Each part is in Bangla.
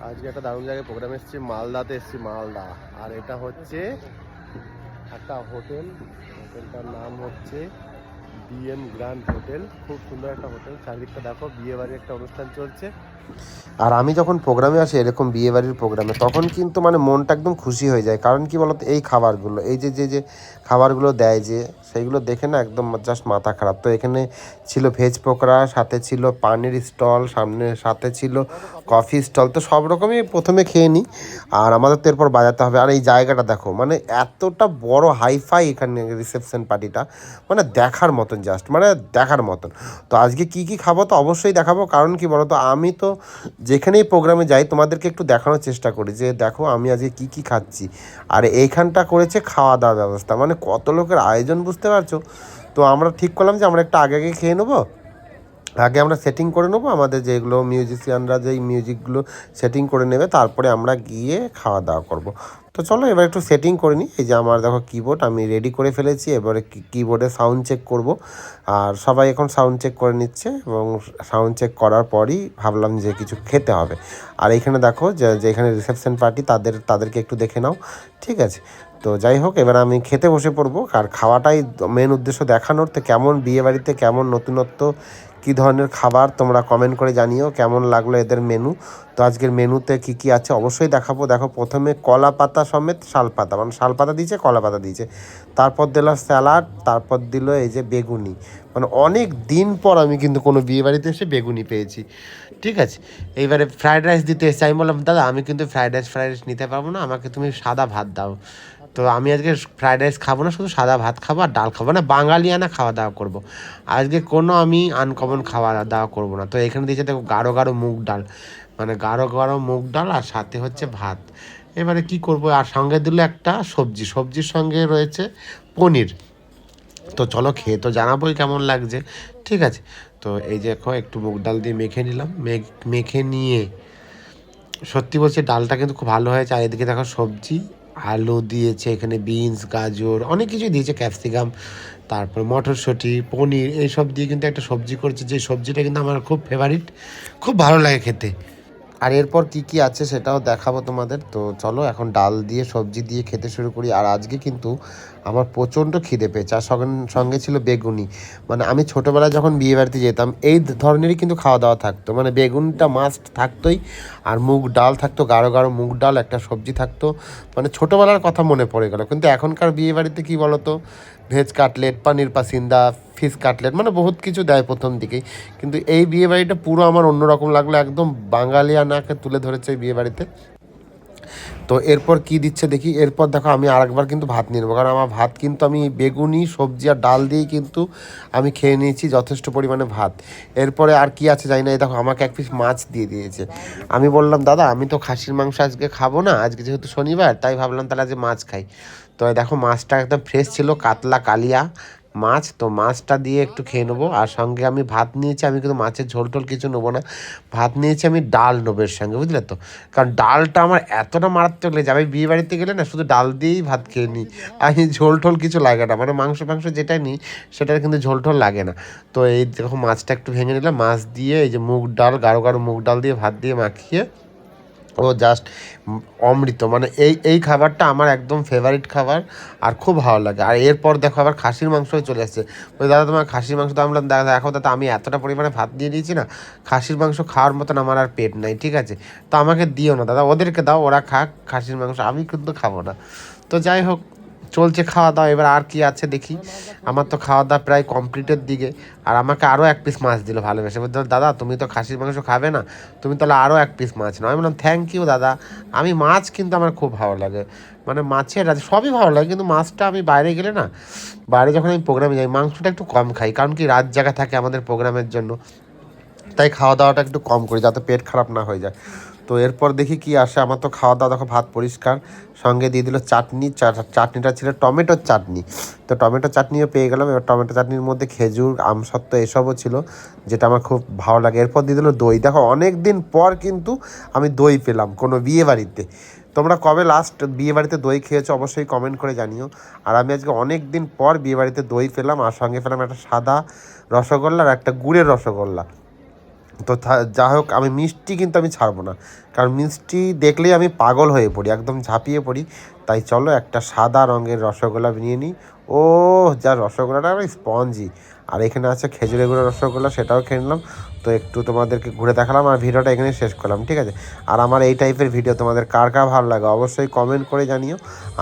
আজকে একটা দারুণ জায়গায় প্রোগ্রাম এসেছি, মালদাতে এসেছি, মালদা। আর এটা হচ্ছে একটা হোটেল হোটেলটার নাম হচ্ছে বিএম গ্র্যান্ড হোটেল খুব সুন্দর একটা হোটেল চারিদিকটা দেখো, বিয়ে বাড়ির একটা অনুষ্ঠান চলছে। আর আমি যখন প্রোগ্রামে আসি, এরকম বিয়ে বাড়ির প্রোগ্রামে তখন কিন্তু মানে মনটা একদম খুশি হয়ে যায়। কারণ কি বলতো, এই খাবারগুলো, এই যে যে যে খাবারগুলো দেয় যে, সেইগুলো দেখে না একদম জাস্ট মাথা খারাপ। তো এখানে ছিল ভেজ পকোড়া, সাথে ছিল পানির স্টল সামনে, সাথে ছিল কফি স্টল তো সব রকমই প্রথমে খেয়ে নিই আর আমাদের তো এরপর বাজাতে হবে। আর এই জায়গাটা দেখো মানে এতটা বড় হাইফাই এখানে রিসেপশন পার্টিটা মানে দেখার মতন জাস্ট মানে দেখার মতন। তো আজকে কি কি খাব তো অবশ্যই দেখাবো, কারণ কি তো আমি তো যেখানেই প্রোগ্রামে যাই, তোমাদেরকে একটু দেখানোর চেষ্টা করি যে, দেখো আমি আজকে কি কি খাচ্ছি। আর এইখানটা করেছে খাওয়া দাওয়া ব্যবস্থা। মানে কত লোকের আয়োজন বুঝতে পারছ? তো আমরা ঠিক করলাম যে, আমরা একটা আগে আগে খেয়ে নেব। আগে আমরা সেটিং করে নেব, আমাদের যেগুলো মিউজিশিয়ানরা যেই মিউজিকগুলো সেটিং করে নেবে, তারপরে আমরা গিয়ে খাওয়া দাওয়া করব। তো চলো এবার একটু সেটিং করে নিই, এই যে আমার দেখো কিবোর্ড আমি রেডি করে ফেলেছি, এবারে কিবোর্ডে সাউন্ড চেক করব। আর সবাই এখন সাউন্ড চেক করে নিচ্ছে এবং সাউন্ড চেক করার পরই ভাবলাম যে কিছু খেতে হবে। আর এইখানে দেখো যে যেখানে রিসেপশন পার্টি তাদের তাদেরকে একটু দেখে নাও, ঠিক আছে? তো যাই হোক, এবার আমি খেতে বসে পড়ব। আর খাওয়াটাই মেন উদ্দেশ্য দেখানোর, তো কেমন বিয়ে বাড়িতে কেমন নতুনত্ব কী ধরনের খাবার তোমরা কমেন্ট করে জানিও, কেমন লাগল এদের মেনু তো আজকের মেনুতে কি কি আছে অবশ্যই দেখাবো। দেখো, প্রথমে কলা পাতা সমেত শাল পাতা মানে শাল পাতা দিয়েছে, কলা পাতা দিয়েছে। তারপর দিল স্যালাড, তারপর দিল এই যে বেগুনি। মানে অনেক দিন পর আমি কিন্তু কোনো বিয়ে বাড়িতে এসে বেগুনি পেয়েছি। ঠিক আছে? এইবারে ফ্রাইড রাইস দিতে এসেছি। আমি বললাম, দাদা, আমি কিন্তু ফ্রাইড রাইস ফ্রাইড রাইস নিতে পারব না। আমাকে তুমি সাদা ভাত দাও। তো আমি আজকে ফ্রাইড রাইস খাব না, শুধু সাদা ভাত খাব আর ডাল খাব। না বাঙালিয়ানা খাওয়া দাওয়া করব। আজকে কোনো আমি আনকমন খাওয়া দাওয়া করব না। তো এখানে দিয়েছে দেখো গাঢ় গাঢ় মুগ ডাল। মানে গাঢ় গাঢ় মুগ ডাল আর সাথে হচ্ছে ভাত। এবারে কি করব? আর সঙ্গে দিল একটা সবজি। সবজির সঙ্গে রয়েছে পনির। তো চলো খেয়ে তো জানাবোই কেমন লাগছে। ঠিক আছে। তো এই যে এখন একটু মুগ ডাল দিয়ে মেখে নিলাম। মেখে নিয়ে সত্যি বলছি ডালটা কিন্তু খুব ভালো হয়েছে। আর এদিকে দেখো সবজি আলু দিয়েছে, এখানে বিনস, গাজর, অনেক কিছুই দিয়েছে, ক্যাপসিকাম, তারপর মটরশুঁটি, পনির, এইসব দিয়ে কিন্তু একটা সবজি করেছে। যে সবজিটা কিন্তু আমার খুব ফেভারিট খুব ভালো লাগে খেতে। আর এরপর কি কি আছে সেটাও দেখাবো তোমাদের। তো চলো এখন ডাল দিয়ে, সবজি দিয়ে খেতে শুরু করি। আর আজকে কিন্তু আমার প্রচণ্ড খিদে পেয়েছে। আর সঙ্গে সঙ্গে ছিল বেগুনি। মানে আমি ছোটোবেলায় যখন বিয়ে বাড়িতে যেতাম, এই ধরনেরই কিন্তু খাওয়া দাওয়া থাকতো। মানে বেগুনটা মাস্ট থাকতোই, আর মুগ ডাল থাকতো, গাঢ় গাঢ় মুগ ডাল, একটা সবজি থাকতো। মানে ছোটোবেলার কথা মনে পড়ে গেল। কিন্তু এখনকার বিয়ে বাড়িতে কী বলতো? ভেজ কাটলেট, পানির পাসিন্দা ফিশ কাটলেট মানে বহুত কিছু দেয় প্রথম দিকেই। কিন্তু এই বিয়ে বাড়িটা পুরো আমার অন্যরকম লাগল, একদম বাঙালিয়া নাকে তুলে ধরেছে এই বিয়ে বাড়িতে তো এরপর কি দিচ্ছে দেখি, এরপর দেখো আমি আরেকবার কিন্তু ভাত নিয়ে নেব, কারণ আমার ভাত কিন্তু আমি বেগুনি, সবজি আর ডাল দিয়েই কিন্তু আমি খেয়ে নিয়েছি যথেষ্ট পরিমাণে ভাত। এরপরে আর কি আছে জানি না, এই দেখো আমাকে এক পিস মাছ দিয়ে দিয়েছে। আমি বললাম, দাদা, আমি তো খাসির মাংস আজকে খাব না, আজকে যেহেতু শনিবার, তাই ভাবলাম তাহলে আজকে মাছ খাই। তো দেখো মাছটা একদম ফ্রেশ ছিল, কাতলা, কালিয়া মাছ, তো মাছটা দিয়ে একটু খেয়ে নেব। আর সঙ্গে আমি ভাত নিয়েছি, আমি কিন্তু মাছের ঝোল টোল কিছু নেব না। ভাত নিয়েছি আমি ডাল নেব এর সঙ্গে, বুঝলে তো? কারণ ডালটা আমার এতটা মারাত্মক লেগেছে, আমি বিয়ে বাড়িতে গেলে না শুধু ডাল দিয়েই ভাত খেয়ে নিই। আমি ঝোল টোল কিছু লাগে না মানে মাংস ফাংস যেটাই নিই, সেটার কিন্তু ঝোল টোল লাগে না। তো এই দেখো মাছটা একটু ভেঙে নিলাম, মাছ দিয়ে এই যে মুগ ডাল, গাঢ় গাঢ় মুগ ডাল দিয়ে ভাত দিয়ে মাখিয়ে ও জাস্ট অমৃত। মানে এই এই খাবারটা আমার একদম ফেভারিট খাবার আর খুব ভালো লাগে। আর এরপর দেখো আবার খাসির মাংস চলে আসছে। ওই দাদা, তোমার খাসির মাংস তো আমরা, দাদা দেখো দাদা, আমি এতটা পরিমাণে ভাত দিয়ে দিয়েছি না, খাসির মাংস খাওয়ার মতন আমার আর পেট নাই, ঠিক আছে? তো আমাকে দিও না, দাদা, ওদেরকে দাও, ওরা খাক, খাসির মাংস, আমি কিন্তু খাব না। তো যাই হোক চলছে খাওয়া দাওয়া এবার আর কি আছে দেখি। আমার তো খাওয়া দাওয়া প্রায় কমপ্লিটের দিকে। আর আমাকে আরও এক পিস মাছ দিল ভালোবেসে। বলতে দাদা তুমি তো খাসির মাংস খাবে না? তুমি তাহলে আরও এক পিস মাছ নাও। আমি বললাম থ্যাংক ইউ দাদা। আমি মাছ কিন্তু আমার খুব ভালো লাগে। মানে মাছের সবই ভালো লাগে, কিন্তু মাছটা আমি বাইরে গেলে না, বাইরে যখন আমি প্রোগ্রামে যাই, মাংসটা একটু কম খাই, কারণ কি রাত জায়গা থাকে আমাদের প্রোগ্রামের জন্য। তাই খাওয়া দাওয়াটা একটু কম করি, যাতে পেট খারাপ না হয়ে যায়। তো এরপর দেখি কি আসে। আমার তো খাওয়া দাওয়া দেখো, ভাত পরিষ্কার। সঙ্গে দিয়ে দিল চাটনি। চাটনিটা ছিল টমেটোর চাটনি। তো টমেটো চাটনিও পেয়ে গেলাম। এবার টমেটো চাটনির মধ্যে খেজুর আমসত্ত্ব এসবও ছিল, যেটা আমার খুব ভালো লাগে। এরপর দিয়ে দিল দই। দেখো অনেক দিন পর কিন্তু আমি দই পেলাম কোনো বিয়ে বাড়িতে। তোমরা কবে লাস্ট বিয়ে বাড়িতে দই খেয়েছো অবশ্যই কমেন্ট করে জানিও। আর আমি আজকে অনেক দিন পর বিয়ে বাড়িতে দই পেলাম। আর সঙ্গে পেলাম একটা সাদা রসগোল্লা আর একটা গুড়ের রসগোল্লা। তো যা হোক আমি মিষ্টি কিন্তু আমি ছাড়বো না। কারণ মিষ্টি দেখলেই আমি পাগল হয়ে পড়ি, একদম ঝাঁপিয়ে পড়ি। তাই চলো একটা সাদা রঙের রসগোল্লা নিয়ে নিই। ও যা রসগোল্লাটা স্পঞ্জি। আর এখানে আছে খেজুরের গুঁড়ো রসগোল্লা, সেটাও খেয়ে নিলাম। তো একটু তোমাদেরকে ঘুরে দেখালাম আর ভিডিওটা এখানে শেষ করলাম, ঠিক আছে? আর আমার এই টাইপের ভিডিও তোমাদের কার কার ভালো লাগে অবশ্যই কমেন্ট করে জানিও।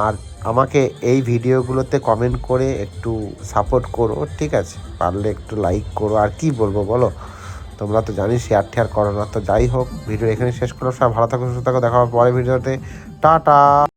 আর আমাকে এই ভিডিওগুলোতে কমেন্ট করে একটু সাপোর্ট করো, ঠিক আছে? পারলে একটু লাইক করো। আর কি বলব বলো? তোমরা তো জানি শেয়ার টেয়ার করো না তো যাই হোক, ভিডিও এখানে শেষ করো সব ভালো থাকো, সুস্থ থাকো, দেখা হবে পরে ভিডিওতে। টাটা!